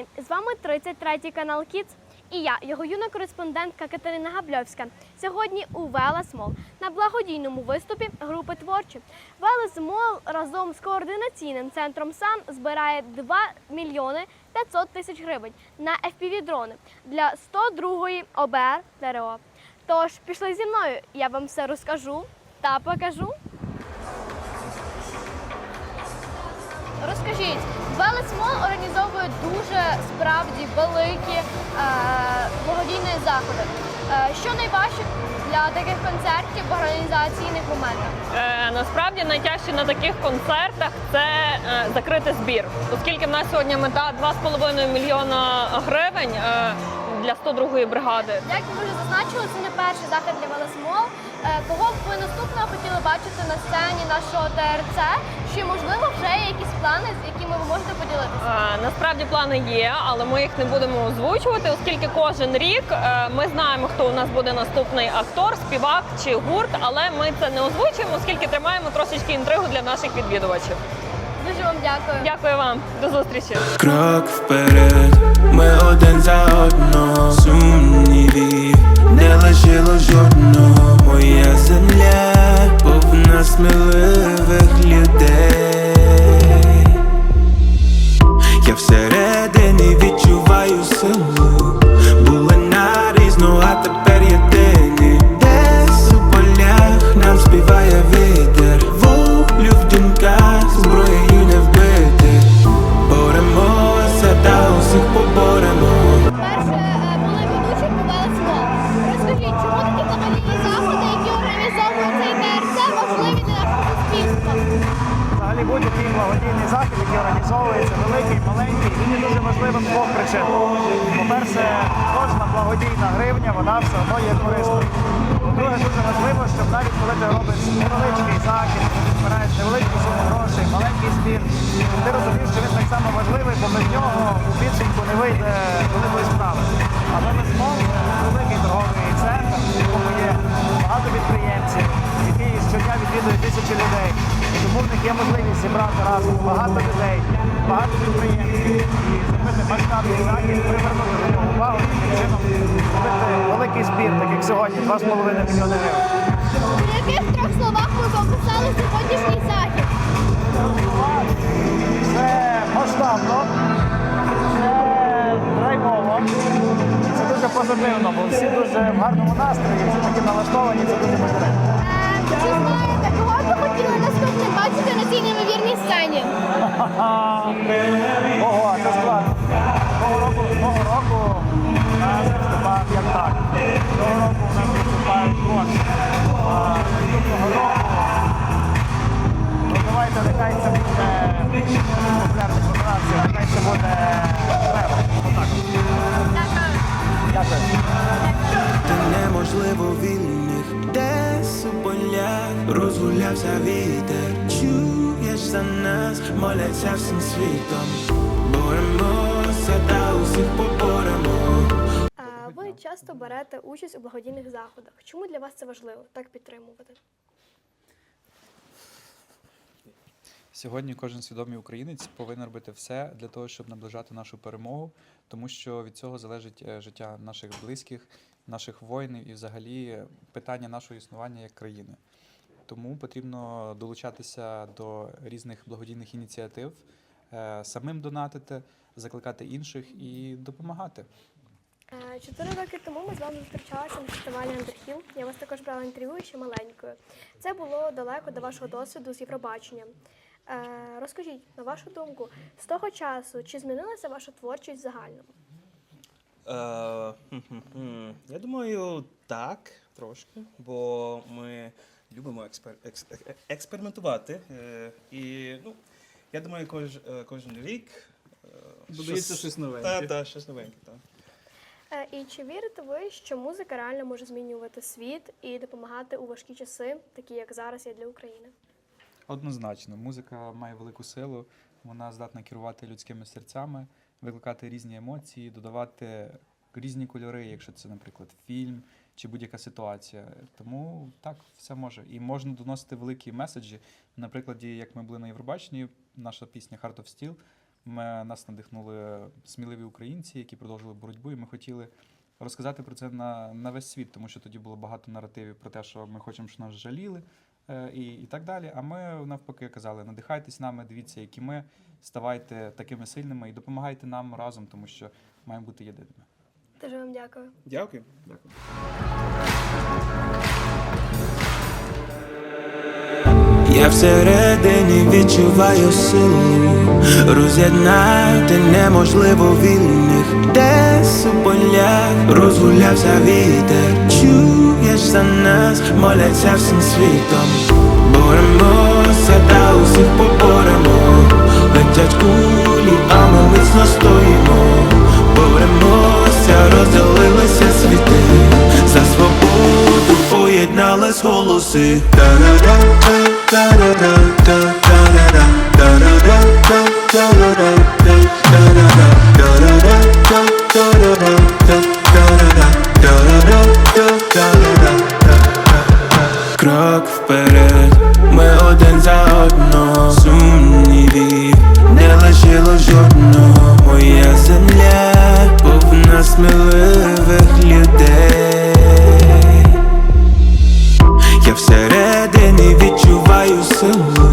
України! З вами 33 канал Kids і я, його юна кореспондентка Катерина Габльовська. Сьогодні у Велес Мол на благодійному виступі групи творчі. Велес Мол разом з координаційним центром САН збирає 2 мільйони 500 тисяч гривень на FPV-дрони для 102-ї ОБР ТРО. Тож пішли зі мною, я вам все розкажу та покажу. Розкажіть, Велесмол організовує дуже справді великі е, благодійні заходи. Е, що найважче для таких концертів в організаційних моментах? Е, насправді найтяжче на таких концертах це е, закрити збір, оскільки в нас сьогодні мета 2,5 мільйона гривень е, для 102-ї бригади. Як ви вже зазначили, це не перший захід для Велесмол. Кого б ви наступного хотіли бачити на сцені нашого ТРЦ? Чи можливо вже плани, з якими ви можете поділитися? Е, насправді плани є, але ми їх не будемо озвучувати, оскільки кожен рік е, ми знаємо, хто у нас буде наступний актор, співак чи гурт, але ми це не озвучуємо, оскільки тримаємо трошечки інтригу для наших відвідувачів. Дуже вам дякую. Дякую вам, до зустрічі. Крок вперед, ми один за одного сумнівів не лишило жодного моя земля, захід, який організовується, великий, маленький, він є дуже важливим з двох причин. По-перше, кожна благодійна гривня, вона все одно є корисною. По-друге, дуже важливо, щоб навіть коли ти робиш невеличкий захід, збираєш невеличку суму грошей, маленький збір, ти розумієш, що він так само важливий, бо без нього у підсумку не вийде зібрати разом багато людей, багато підприємців і зробити масштабний захід, привернути до нього увагу і чином зробити великий збір, так як сьогодні, 2,5 мільйони гривень. У яких трьох словах ви описали сьогоднішній захід? Це масштабно, це драйвово, це дуже позитивно, бо всі дуже в гарному настрої, всі такі налаштовані, це дуже позитивно. Ого, це складно. Того року, того року у нас виступав як так. Того року у нас виступає Гош. А наступного року, ну давайте нехай це буде популярний виконавці, нехай це буде Лево. Отак. Дякую. Та неможливо полях розгулявся вітер. Чуєш за нас, моляться всім світом. Боремося та усіх поборемо. А ви часто берете участь у благодійних заходах. Чому для вас це важливо так підтримувати? Сьогодні кожен свідомий українець повинен робити все для того, щоб наближати нашу перемогу, тому що від цього залежить е, життя наших близьких, наших воїнів і взагалі питання нашого існування як країни. Тому потрібно долучатися до різних благодійних ініціатив, е, самим донатити, закликати інших і допомагати. Е, Чотири роки тому ми з вами зустрічалися на фестивалі Андерхіл. Я вас також брала інтерв'ю ще маленькою. Це було далеко до вашого досвіду з Євробачення. Е, Розкажіть, на вашу думку, з того часу чи змінилася ваша творчість в загальному? Е. Я думаю, так, трошки, бо ми любимо експер, екс, експериментувати. Е, і ну, я думаю, кож, е, кожен рік. е, Додається щось новеньке. Так, так, щось новеньке. Так. Е, І чи вірите ви, що музика реально може змінювати світ і допомагати у важкі часи, такі як зараз є для України? Однозначно, музика має велику силу, вона здатна керувати людськими серцями, викликати різні емоції, додавати різні кольори, якщо це, наприклад, фільм чи будь-яка ситуація. Тому так, все може. І можна доносити великі меседжі. На прикладі, як ми були на Євробаченні, наша пісня Heart of Steel Ми, нас надихнули сміливі українці, які продовжили боротьбу, і ми хотіли розказати про це на, на весь світ, тому що тоді було багато наративів про те, що ми хочемо, щоб нас жаліли е, і, і так далі. А ми навпаки казали: надихайтесь нами, дивіться, які ми, ставайте такими сильними і допомагайте нам разом, тому що маємо бути єдиними. Дуже вам дякую. Дякую. Я всередині відчуваю силу, роз'єднати неможливо вільних, десь у полях розгулявся вітер. Чуєш за нас, моляться всім світом. Боремося та усіх поборемо. Летять кулі, а ми міцно стоїмо. голоси. Крок вперед, ми один за одно Сумнівів не лишило жодного моя земля, повна сміливих людей. o celular.